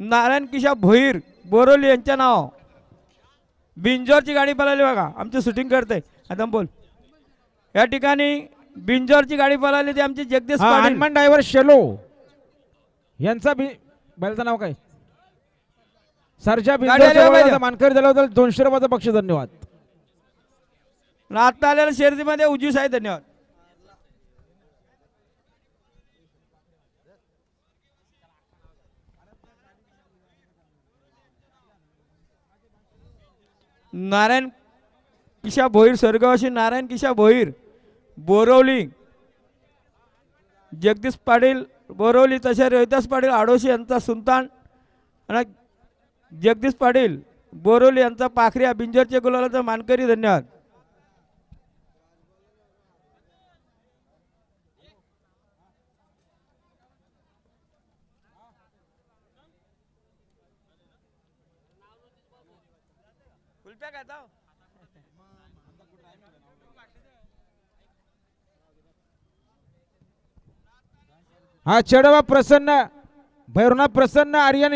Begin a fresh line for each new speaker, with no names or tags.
नारायण किशा भोईर बोरोली यांच्या नाव. बिंजोरची गाडी पळाली बघा आमची शूटिंग करते आता बोल. या ठिकाणी बिंजोरची गाडी पळाली ती आमची जगदीश
हनुमान ड्रायव्हर शेलो. यांचा बी बैलाचं नाव काय? सरजा
पाहिजे.
मानकरी दिल्याबद्दल दोनशे रुपयाचं बक्षीस धन्यवाद.
आता आलेल्या शर्यतीमध्ये उजवीस आहे धन्यवाद. नारायण किशा भोईर स्वर्गवासी नारायण किशा भोईर बोरवली जगदीश पाटील बोरवली तसे रोहिदास पाटील आडोशी यांचा सुलतान आणि जगदीश पाटील बोरवली यांचा पाखरी बिंजरचे गुलालाचा मानकरी धन्यवाद. कुल्फ्या खाता हो.
हा. चेडवा प्रसन्न भैरवनाथ प्रसन्न आर्यन